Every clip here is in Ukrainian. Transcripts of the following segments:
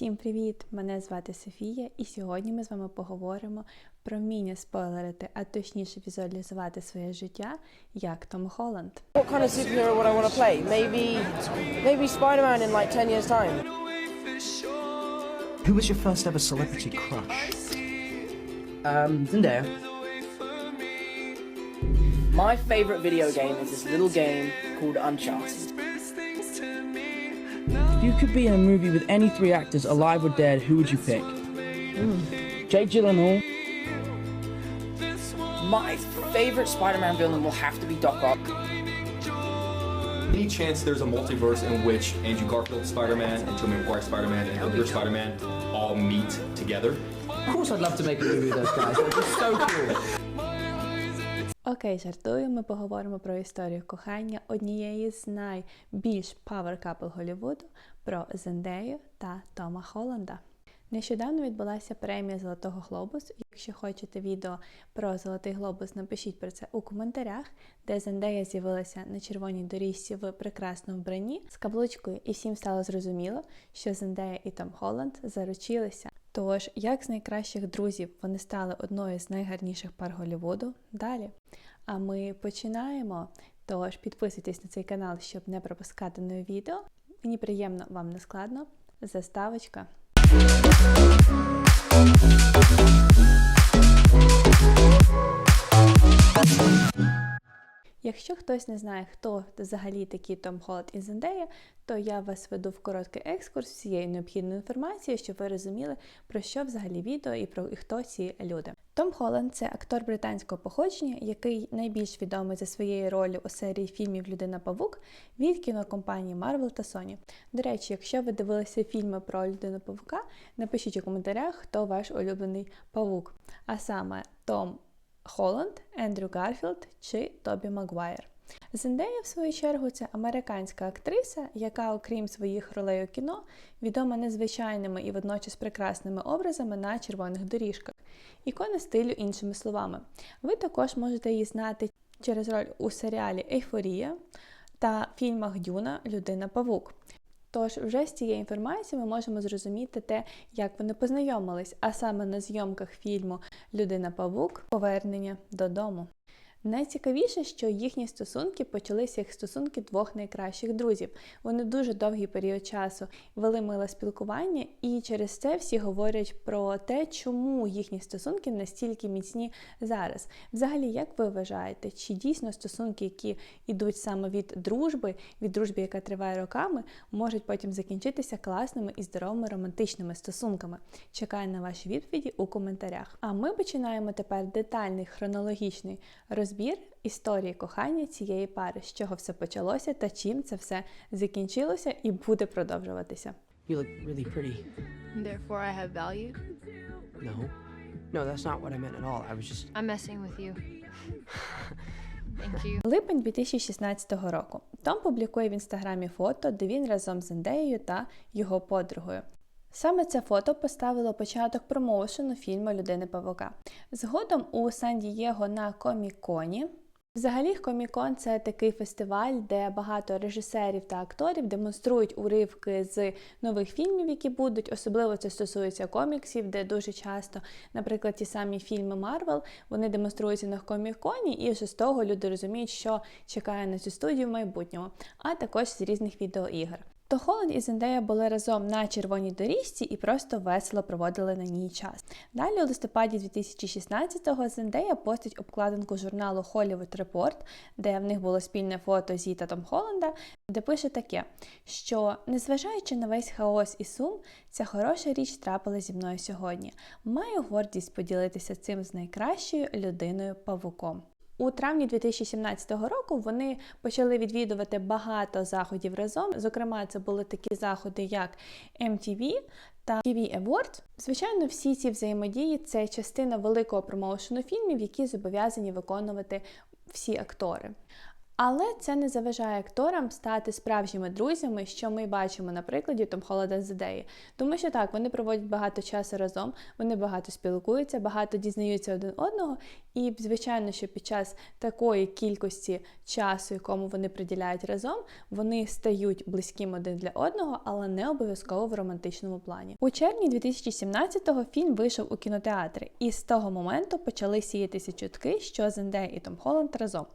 Всім привіт! Мене звати Софія, і сьогодні ми з вами поговоримо про вміння спойлерити, а точніше візуалізувати своє життя як Том Холланд. What kind of superhero would I want to play? Maybe, maybe Spider-Man in like ten years' time. Who was your first ever celebrity crush? Um, Zendaya. My favorite video game is this little game called Uncharted. If you could be in a movie with any three actors, alive or dead, who would you pick? Jake Gyllenhaal, My favorite Spider-Man villain will have to be Doc Ock. Any chance there's a multiverse in which Andrew Garfield Spider-Man and Tobey Maguire Spider-Man and your Spider-Man all meet together? Of course, I'd love to make a movie with those guys. They're just so cool. Окей, жартую, ми поговоримо про історію кохання однієї з найбільш power couple Голлівуду про Зендею та Тома Холланда. Нещодавно відбулася премія Золотого Глобус. Якщо хочете відео про Золотий Глобус, напишіть про це у коментарях, де Зендея з'явилася на червоній доріжці в прекрасному вбранні з каблучкою, і всім стало зрозуміло, що Зендея і Том Холланд заручилися. Тож, як з найкращих друзів вони стали одною з найгарніших пар Голлівуду, далі. А ми починаємо. Тож підписуйтесь на цей канал, щоб не пропускати нові відео. Мені приємно, вам не складно. Заставочка. Якщо хтось не знає, хто взагалі такі Том Холланд і Зендея, то я вас веду в короткий екскурс всією необхідною інформацією, щоб ви розуміли, про що взагалі відео і про і хто ці люди. Том Холланд це актор британського походження, який найбільш відомий за своєю ролью у серії фільмів Людина Павук від кінокомпанії Marvel та Sony. До речі, якщо ви дивилися фільми про людину Павука, напишіть у коментарях, хто ваш улюблений павук. А саме Том Холланд, Ендрю Гарфілд чи Тобі Магуайр. Зендея, в свою чергу, це американська актриса, яка, окрім своїх ролей у кіно, відома незвичайними і водночас прекрасними образами на червоних доріжках, ікона стилю іншими словами. Ви також можете її знати через роль у серіалі Ейфорія та фільмах Дюна Людина Павук. Тож вже з цієї інформації ми можемо зрозуміти те, як вони познайомились, а саме на зйомках фільму Людина Павук Повернення додому. Найцікавіше, що їхні стосунки почалися як стосунки двох найкращих друзів. Вони дуже довгий період часу вели миле спілкування, і через це всі говорять про те, чому їхні стосунки настільки міцні зараз. Взагалі, як ви вважаєте, чи дійсно стосунки, які йдуть саме від дружби, від дружби, яка триває роками, можуть потім закінчитися класними і здоровими романтичними стосунками? Чекаю на ваші відповіді у коментарях. А ми починаємо тепер детальний хронологічний розбір історії кохання цієї пари, з чого все почалося та чим це все закінчилося і буде продовжуватися. You look really pretty. Therefore, I have value. No. No, that's not what I meant at all. I was just. I'm messing with you. Thank you. Липень 2016 року. Том публікує в інстаграмі фото, де він разом з Зендеєю та його подругою. Саме це фото поставило початок промоушену фільму Людини Павука. Згодом у Сан-Дієго на Коміконі. Взагалі, Комікон це такий фестиваль, де багато режисерів та акторів демонструють уривки з нових фільмів, які будуть. Особливо це стосується коміксів, де дуже часто, наприклад, ті самі фільми Марвел, вони демонструються на Коміконі, і вже з того люди розуміють, що чекає на цю студію в майбутньому, а також з різних відеоігр. То Холланд і Зендея були разом на червоній доріжці і просто весело проводили на ній час. Далі у листопаді 2016-го Зендея постить обкладинку журналу Hollywood Report, де в них було спільне фото зі та Том Холланда, де пише таке, що незважаючи на весь хаос і сум, ця хороша річ трапила зі мною сьогодні. Маю гордість поділитися цим з найкращою людиною павуком. У травні 2017 року вони почали відвідувати багато заходів разом. Зокрема, це були такі заходи, як MTV та TV Awards. Звичайно, всі ці взаємодії це частина великого промоушену фільмів, які зобов'язані виконувати всі актори. Але це не заважає акторам стати справжніми друзями, що ми бачимо на прикладі Том Холланда з. Тому що так, вони проводять багато часу разом, вони багато спілкуються, багато дізнаються один одного. І, звичайно, що під час такої кількості часу, якому вони приділяють разом, вони стають близьким один для одного, але не обов'язково в романтичному плані. У червні 2017-го фільм вийшов у кінотеатри, і з того моменту почали сіятися чутки, що Зендея і Том Холланд разом.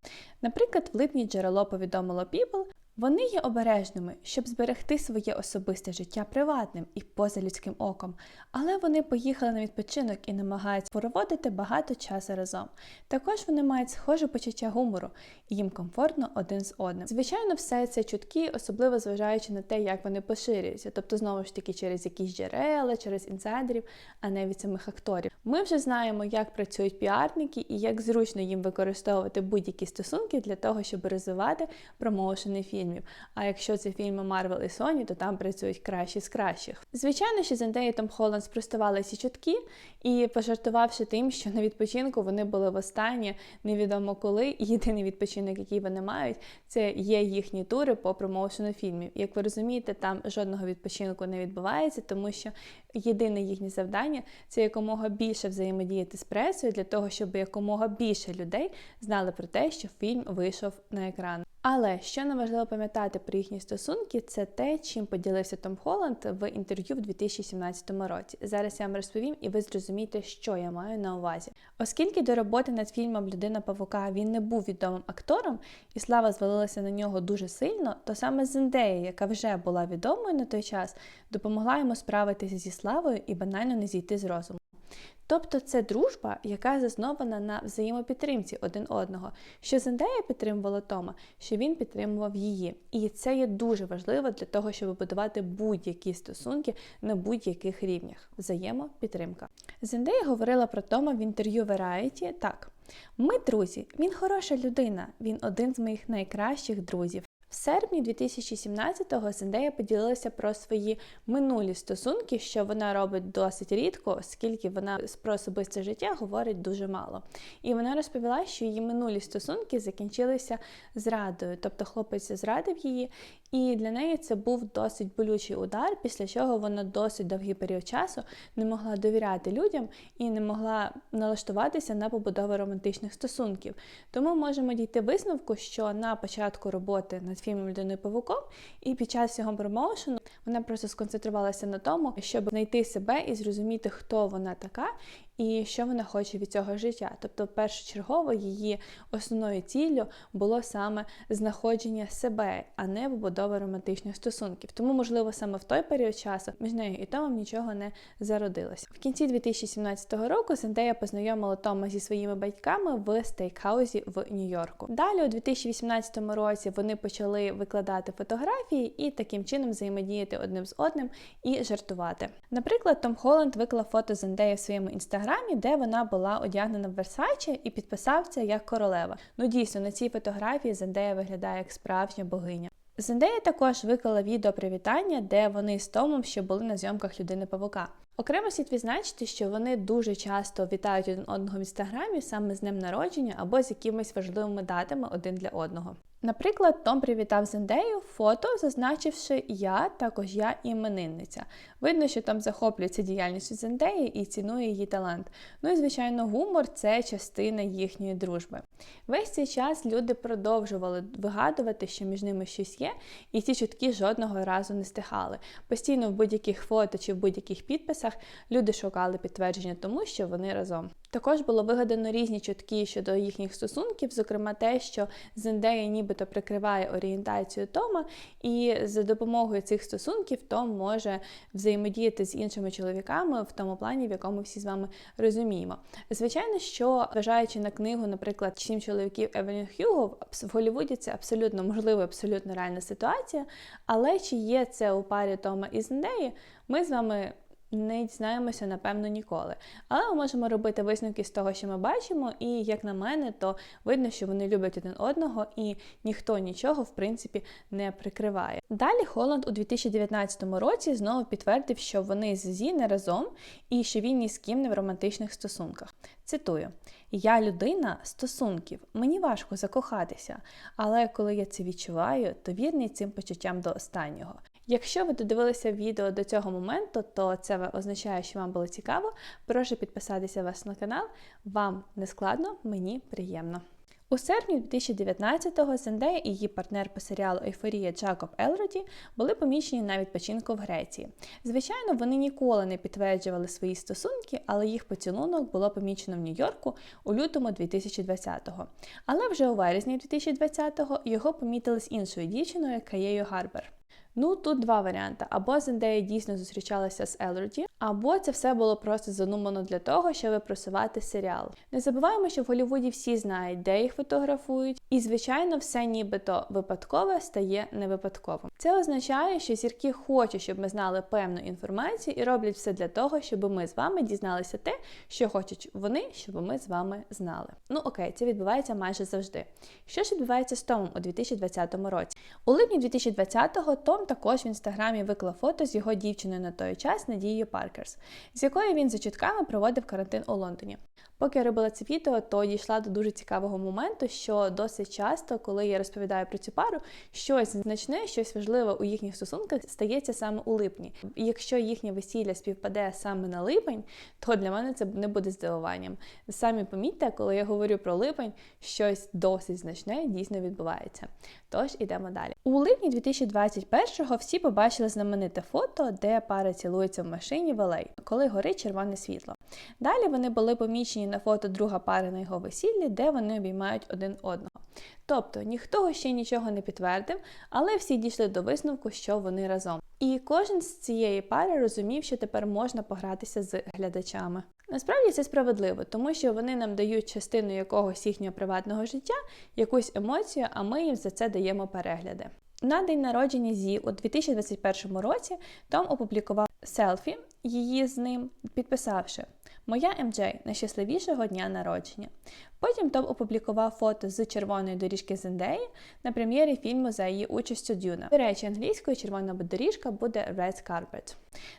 Наприклад, в липні джерело повідомило People, вони є обережними, щоб зберегти своє особисте життя приватним і поза людським оком, але вони поїхали на відпочинок і намагаються проводити багато часу разом. Також вони мають схоже почуття гумору, і їм комфортно один з одним. Звичайно, все це чутки, особливо зважаючи на те, як вони поширюються, тобто знову ж таки через якісь джерела, через інсайдерів, а не від самих акторів. Ми вже знаємо, як працюють піарники і як зручно їм використовувати будь-які стосунки для того, щоб розвивати промоушени фільмів. А якщо це фільми Марвел і Sony, то там працюють кращі з кращих. Звичайно, що Зендея і Том Холланд спростували ці чутки і пожартувавши тим, що на відпочинку вони були востаннє невідомо коли. Єдиний відпочинок, який вони мають, це є їхні тури по промоушену фільмів. Як ви розумієте, там жодного відпочинку не відбувається, тому що єдине їхнє завдання це якомога більше взаємодіяти з пресою для того, щоб якомога більше людей знали про те, що фільм вийшов на екран. Але що не важливо пам'ятати про їхні стосунки, це те, чим поділився Том Холланд в інтерв'ю в 2017 році. Зараз я вам розповім, і ви зрозумієте, що я маю на увазі. Оскільки до роботи над фільмом Людина Павука він не був відомим актором, і слава звалилася на нього дуже сильно, то саме Зендея, яка вже була відомою на той час, допомогла йому справитися зі славою і банально не зійти з розуму. Тобто це дружба, яка заснована на взаємопідтримці один одного. Що Зендея підтримувала Тома, що він підтримував її. І це є дуже важливо для того, щоб будувати будь-які стосунки на будь-яких рівнях. Взаємопідтримка. Зендея говорила про Тома в інтерв'ю Variety так. Ми друзі, він хороша людина, він один з моїх найкращих друзів. В серпні 2017-го Зендея поділилася про свої минулі стосунки, що вона робить досить рідко, оскільки вона про особисте життя говорить дуже мало. І вона розповіла, що її минулі стосунки закінчилися зрадою, тобто хлопець зрадив її, і для неї це був досить болючий удар, після чого вона досить довгий період часу не могла довіряти людям і не могла налаштуватися на побудову романтичних стосунків. Тому можемо дійти висновку, що на початку роботи над фільмом Людиною Павуком і під час цього промоушену вона просто сконцентрувалася на тому, щоб знайти себе і зрозуміти, хто вона така. І що вона хоче від цього життя. Тобто, першочергово її основною ціллю було саме знаходження себе, а не побудова романтичних стосунків. Тому, можливо, саме в той період часу між нею і Томом нічого не зародилося. В кінці 2017 року Зендея познайомила Тома зі своїми батьками в стейкхаузі в Нью-Йорку. Далі, у 2018 році, вони почали викладати фотографії і таким чином взаємодіяти одним з одним і жартувати. Наприклад, Том Холланд виклав фото Зендеї в своєму інстаграмі інстаграмі, де вона була одягнена в Версаче і підписав це як королева. Ну дійсно, на цій фотографії Зендея виглядає як справжня богиня. Зендея також виклала відео привітання, де вони з Томом ще були на зйомках людини Павука. Окремо слід відзначити, що вони дуже часто вітають один одного в інстаграмі саме з днем народження або з якимись важливими датами один для одного. Наприклад, Том привітав Зендею фото, зазначивши я, також я іменинниця. Видно, що там захоплюється діяльністю Зендеї і цінує її талант. Ну і, звичайно, гумор це частина їхньої дружби. Весь цей час люди продовжували вигадувати, що між ними щось є, і ці чутки жодного разу не стихали. Постійно в будь-яких фото чи в будь-яких підписах люди шукали підтвердження тому, що вони разом. Також було вигадано різні чутки щодо їхніх стосунків, зокрема те, що Зендея нібито прикриває орієнтацію Тома, і за допомогою цих стосунків Том може взаємодіяти з іншими чоловіками в тому плані, в якому всі з вами розуміємо. Звичайно, що зважаючи на книгу, наприклад, сім чоловіків Евелін Хьюго, в Голлівуді це абсолютно можлива, абсолютно реальна ситуація. Але чи є це у парі Тома і Зендеї, ми з вами не дізнаємося, напевно, ніколи. Але ми можемо робити висновки з того, що ми бачимо, і як на мене, то видно, що вони люблять один одного, і ніхто нічого, в принципі, не прикриває. Далі Холланд у 2019 році знову підтвердив, що вони з Зі не разом і що він ні з ким не в романтичних стосунках. Цитую: Я людина стосунків, мені важко закохатися, але коли я це відчуваю, то вірний цим почуттям до останнього. Якщо ви додивилися відео до цього моменту, то це означає, що вам було цікаво. Прошу підписатися вас на канал. Вам не складно, мені приємно. У серпні 2019-го Зендея і її партнер по серіалу Ейфорія Джакоб Елроді були помічені на відпочинку в Греції. Звичайно, вони ніколи не підтверджували свої стосунки, але їх поцілунок було помічено в Нью-Йорку у лютому 2020-го. Але вже у вересні 2020-го його помітили з іншою дівчиною Каєю Гарбер. Ну, тут два варіанти: або Зендея дійсно зустрічалася з Елроді, або це все було просто задумано для того, щоб просувати серіал. Не забуваємо, що в Голлівуді всі знають, де їх фотографують, і, звичайно, все нібито випадкове стає не випадковим. Це означає, що зірки хочуть, щоб ми знали певну інформацію і роблять все для того, щоб ми з вами дізналися те, що хочуть вони, щоб ми з вами знали. Ну окей, це відбувається майже завжди. Що ж відбувається з Томом у 2020 році? У липні 2020-го Том також в інстаграмі виклав фото з його дівчиною на той час Надією Паркерс, з якою він за чутками проводив карантин у Лондоні. Поки я робила це відео, то дійшла до дуже цікавого моменту, що досить часто, коли я розповідаю про цю пару, щось значне, щось важливе у їхніх стосунках стається саме у липні. Якщо їхнє весілля співпаде саме на липень, то для мене це не буде здивуванням. Самі помітьте, коли я говорю про липень, щось досить значне дійсно відбувається. Тож ідемо далі. У липні 2021-го всі побачили знамените фото, де пара цілується в машині в LA, коли горить червоне світло. Далі вони були помічені на фото друга пари на його весіллі, де вони обіймають один одного. Тобто ніхто ще нічого не підтвердив, але всі дійшли до висновку, що вони разом. І кожен з цієї пари розумів, що тепер можна погратися з глядачами. Насправді це справедливо, тому що вони нам дають частину якогось їхнього приватного життя, якусь емоцію, а ми їм за це даємо перегляди. На день народження Зі у 2021 році Том опублікував селфі її з ним, підписавши Моя МД найщасливішого дня народження. Потім Том опублікував фото з червоної доріжки Зендеї на прем'єрі фільму за її участю Дюна. До речі, англійською червона доріжка буде Red Carpet.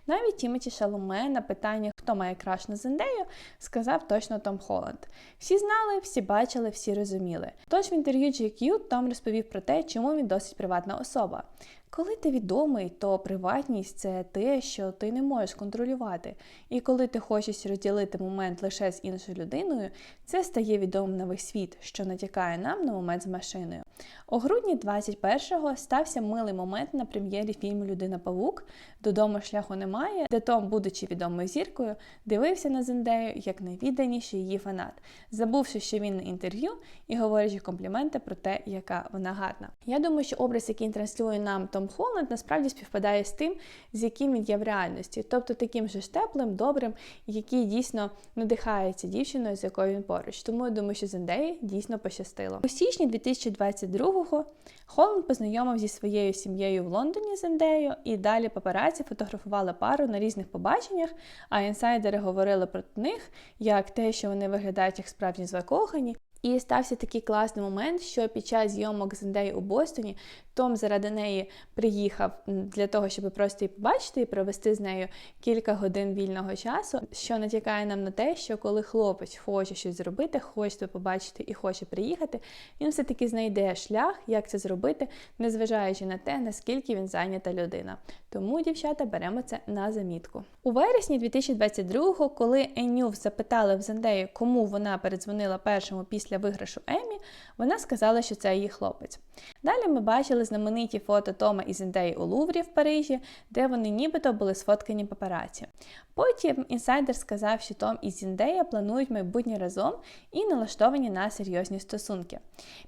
Навіть Тімоті Шаломе на питання, хто має краш на Зендею, сказав точно Том Холланд. Всі знали, всі бачили, всі розуміли. Тож в інтерв'ю GQ Том розповів про те, чому він досить приватна особа. Коли ти відомий, то приватність це те, що ти не можеш контролювати. І коли ти хочеш розділити момент лише з іншою людиною, це стає відомим на весь світ, що натякає нам на момент з машиною. У грудні 21-го стався милий момент на прем'єрі фільму Людина Павук Додому шляху немає, де Том, будучи відомою зіркою, дивився на Зендею як найвідданіший її фанат, забувши, що він на інтерв'ю і говорячи компліменти про те, яка вона гарна. Я думаю, що образ, який транслює нам Том Холланд, насправді співпадає з тим, з яким він є в реальності, тобто таким же ж теплим, добрим, який дійсно надихається дівчиною, з якою він поруч. Тому я думаю, що Зендеї дійсно пощастило. У січні 2022-го Холланд познайомив зі своєю сім'єю в Лондоні Зендею, і далі папараці фотографували пару на різних побаченнях, а інсайдери говорили про них як те, що вони виглядають як справжні закохані. І стався такий класний момент, що під час зйомок Зендеї у Бостоні Том заради неї приїхав для того, щоб просто її побачити і провести з нею кілька годин вільного часу, що натякає нам на те, що коли хлопець хоче щось зробити, хоче побачити і хоче приїхати, він все-таки знайде шлях, як це зробити, незважаючи на те, наскільки він зайнята людина. Тому, дівчата, беремо це на замітку. У вересні 2022-го, коли Енюв запитали в Зендеї, кому вона передзвонила першому після виграшу Емі, вона сказала, що це її хлопець. Далі ми бачили знамениті фото Тома і Зендеї у Луврі в Парижі, де вони нібито були сфоткані папараці. Потім інсайдер сказав, що Том і Зендея планують майбутнє разом і налаштовані на серйозні стосунки.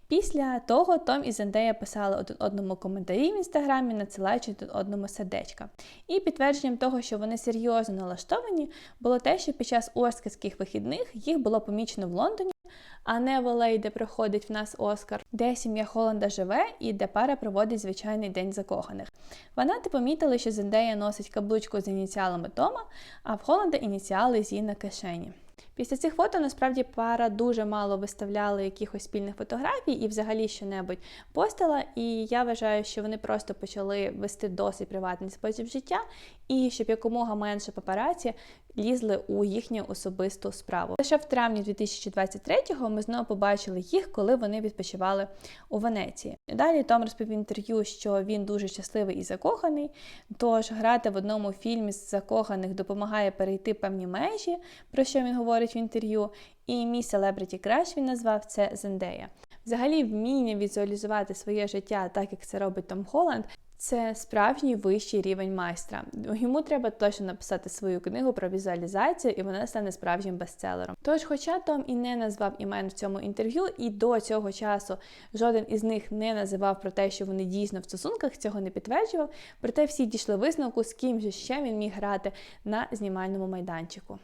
Після того Том і Зендея писали один одному коментарі в інстаграмі, надсилаючи один одному сердечка. І підтвердженням того, що вони серйозно налаштовані, було те, що під час Орскарських вихідних їх було помічено в Лондоні. А не в LA, де проходить в нас Оскар, де сім'я Холланда живе і де пара проводить звичайний день закоханих. Фанати помітили, що Зендея носить каблучку з ініціалами Тома, а в Холланда ініціали Зі на кишені. Після цих фото насправді пара дуже мало виставляла якихось спільних фотографій і взагалі що-небудь постила. І я вважаю, що вони просто почали вести досить приватний спосіб життя, і щоб якомога менше папараці лізли у їхню особисту справу. Лише в травні 2023-го ми знову побачили їх, коли вони відпочивали у Венеції. Далі Том розповів інтерв'ю, що він дуже щасливий і закоханий. Тож грати в одному фільмі з закоханих допомагає перейти певні межі, про що він говорить в інтерв'ю. І мій селебриті краш він назвав це Зендея. Взагалі, вміння візуалізувати своє життя, так як це робить Том Холланд, це справжній вищий рівень майстра. Йому треба точно написати свою книгу про візуалізацію, і вона стане справжнім бестселером. Тож, хоча Том і не назвав імен в цьому інтерв'ю, і до цього часу жоден із них не називав про те, що вони дійсно в стосунках, цього не підтверджував. Проте всі дійшли висновку, з ким же ще він міг грати на знімальному майданчику.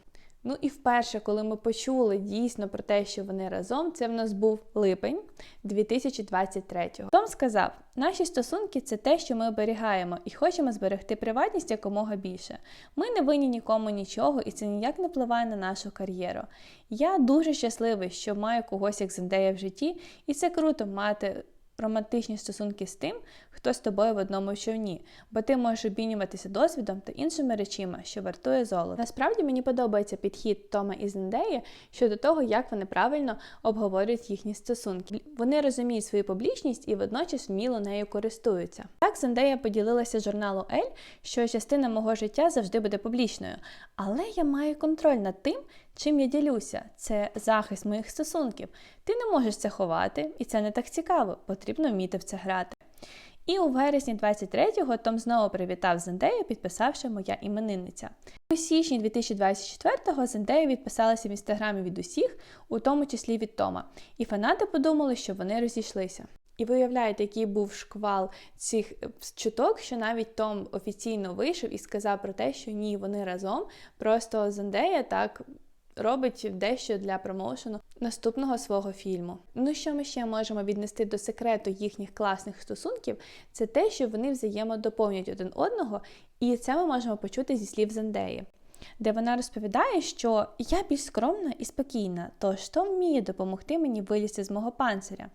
Ну і вперше, коли ми почули дійсно про те, що вони разом, це в нас був липень 2023-го. Том сказав: наші стосунки це те, що ми оберігаємо, і хочемо зберегти приватність якомога більше. Ми не винні нікому нічого, і це ніяк не впливає на нашу кар'єру. Я дуже щасливий, що маю когось як Зендея в житті, і це круто мати. Романтичні стосунки з тим, хто з тобою в одному човні, бо ти можеш обмінюватися досвідом та іншими речима, що вартує золото. Насправді мені подобається підхід Тома і Зендеї щодо того, як вони правильно обговорюють їхні стосунки. Вони розуміють свою публічність і водночас вміло нею користуються. Так Зендея поділилася журналу Ель, що частина мого життя завжди буде публічною, але я маю контроль над тим, чим я ділюся. Це захист моїх стосунків. Ти не можеш це ховати, і це не так цікаво. Потрібно вміти в це грати. І у вересні 23-го Том знову привітав Зендею, підписавши моя іменинниця. У січні 2024-го Зендея відписалася в інстаграмі від усіх, у тому числі від Тома. І фанати подумали, що вони розійшлися. І ви уявляєте, який був шквал цих е, чуток, що навіть Том офіційно вийшов і сказав про те, що ні, вони разом. Просто Зендея так робить дещо для промоушену наступного свого фільму. Ну що ми ще можемо віднести до секрету їхніх класних стосунків, це те, що вони взаємодоповнюють один одного, і це ми можемо почути зі слів Зендеї. Де вона розповідає, що я більш скромна і спокійна, тож Том вміє допомогти мені вилізти з мого панциря.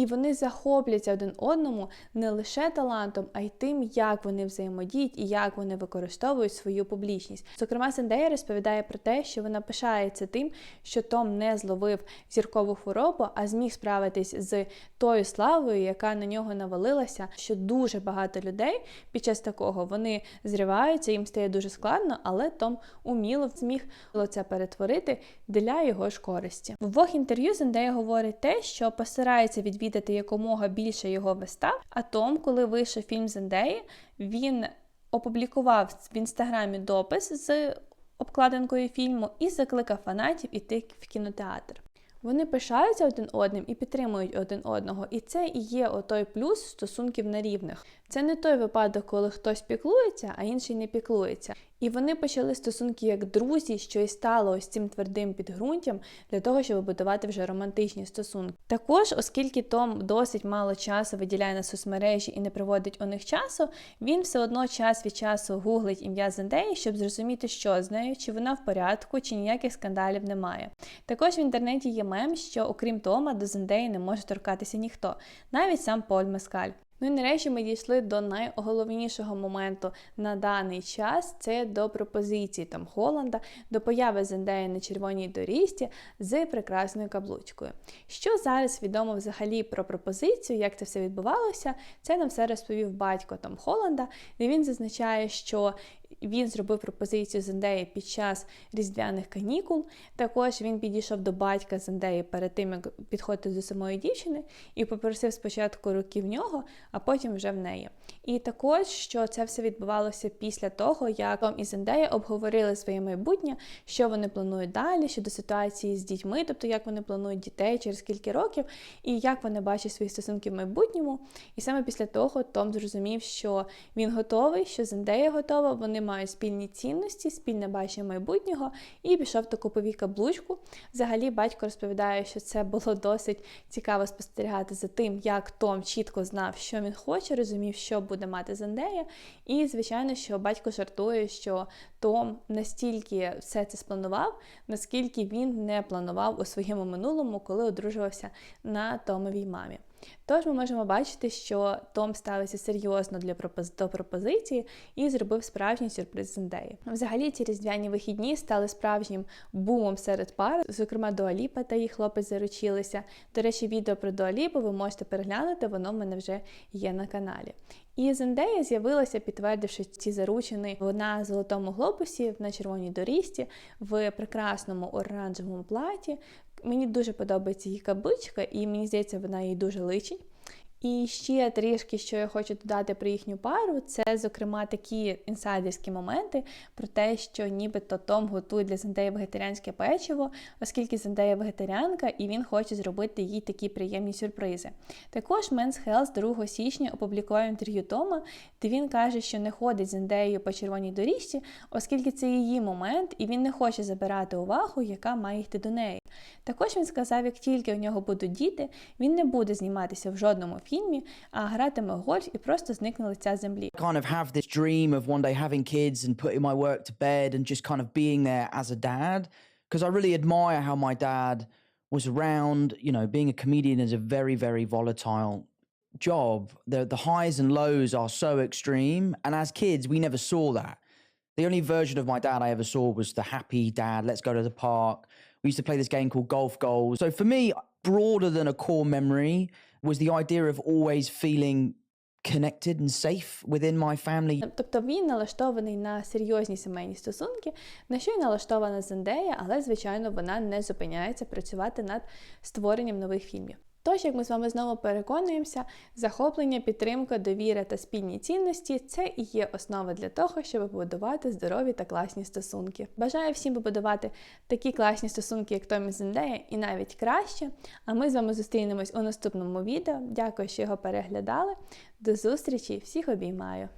І вони захопляться один одному не лише талантом, а й тим, як вони взаємодіють і як вони використовують свою публічність. Зокрема, Зендея розповідає про те, що вона пишається тим, що Том не зловив зіркову хворобу, а зміг справитись з тою славою, яка на нього навалилася. Що дуже багато людей під час такого вони зриваються, їм стає дуже складно, але Том уміло зміг це перетворити для його ж користі. В двох інтерв'ю Зендея говорить те, що постарається відвідати якомога більше його вистав. А Том, коли вийшов фільм Зендеї, він опублікував в інстаграмі допис з обкладинкою фільму і закликав фанатів іти в кінотеатр. Вони пишаються один одним і підтримують один одного, і це і є отой плюс стосунків на рівних. Це не той випадок, коли хтось піклується, а інший не піклується. І вони почали стосунки як друзі, що і стало ось цим твердим підґрунтям для того, щоб будувати вже романтичні стосунки. Також, оскільки Том досить мало часу виділяє на соцмережі і не проводить у них часу, він все одно час від часу гуглить ім'я Зендеї, щоб зрозуміти, що з нею, чи вона в порядку, чи ніяких скандалів немає. Також в інтернеті є мем, що окрім Тома до Зендеї не може торкатися ніхто, навіть сам Поль Мескаль. Ну і нарешті ми дійшли до найголовнішого моменту на даний час це до пропозиції Том Холланда, до появи Зендеї на червоній доріжці з прекрасною каблучкою. Що зараз відомо взагалі про пропозицію, як це все відбувалося, це нам все розповів батько Том Холланда, де він зазначає, що він зробив пропозицію Зендеї під час різдвяних канікул. Також він підійшов до батька Зендеї перед тим, як підходити до самої дівчини, і попросив спочатку руки в нього, а потім вже в неї. І також, що це все відбувалося після того, як Том і Зендея обговорили своє майбутнє, що вони планують далі щодо ситуації з дітьми, тобто як вони планують дітей через скільки років, і як вони бачать свої стосунки в майбутньому. І саме після того Том зрозумів, що він готовий, що Зендея готова, вони мають спільні цінності, спільне бачення майбутнього, і пішов в таку повікаблучку. Взагалі, батько розповідає, що це було досить цікаво спостерігати за тим, як Том чітко знав, що він хоче, розумів, що буде мати Зендея. І, звичайно, що батько жартує, що Том настільки все це спланував, наскільки він не планував у своєму минулому, коли одружувався на Томовій мамі. Тож ми можемо бачити, що Том ставиться серйозно для пропоз... до пропозиції і зробив справжній сюрприз Зендеї. Взагалі, ці різдвяні вихідні стали справжнім бумом серед пар. Зокрема, Дуаліпа та її хлопець заручилися. До речі, відео про Дуаліпу ви можете переглянути, воно в мене вже є на каналі. І Зендея з'явилася, підтвердивши ці заручини на золотому глобусі, на червоній доріжці, в прекрасному оранжевому платі. Мені дуже подобається її каблучка, і мені здається, вона їй дуже личить. І ще трішки, що я хочу додати про їхню пару, це, зокрема, такі інсайдерські моменти про те, що нібито Том готує для Зендеї вегетаріанське печиво, оскільки Зендея вегетаріанка, і він хоче зробити їй такі приємні сюрпризи. Також Men's Health 2 січня опублікував інтерв'ю Тома, де він каже, що не ходить з Зендеєю по червоній доріжці, оскільки це її момент, і він не хоче забирати увагу, яка має йти до неї. Також він сказав, як тільки у нього будуть діти, він не буде зніматися в жодному фільмі, а гратиме гольф і просто зникне лиця землі. kind of have this dream of one day having kids and putting my work to bed and just kind of being there as a dad. Because I really admire how my dad was around. You know, being a comedian is a very, very volatile job. The, the highs and lows are so extreme. And as kids, we never saw that. The only version of my dad I ever saw was the happy dad, let's go to the park. We used to play this game called Golf Goals. So for me, broader than a core memory was the idea of always feeling connected and safe within my family. Тобто він налаштований на серйозні сімейні стосунки, на що й налаштована Зендея, але, звичайно, вона не зупиняється працювати над створенням нових фільмів. Тож, як ми з вами знову переконуємося, захоплення, підтримка, довіра та спільні цінності це і є основа для того, щоб побудувати здорові та класні стосунки. Бажаю всім побудувати такі класні стосунки, як Томі Зендея, і навіть краще. А ми з вами зустрінемось у наступному відео. Дякую, що його переглядали. До зустрічі! Всіх обіймаю!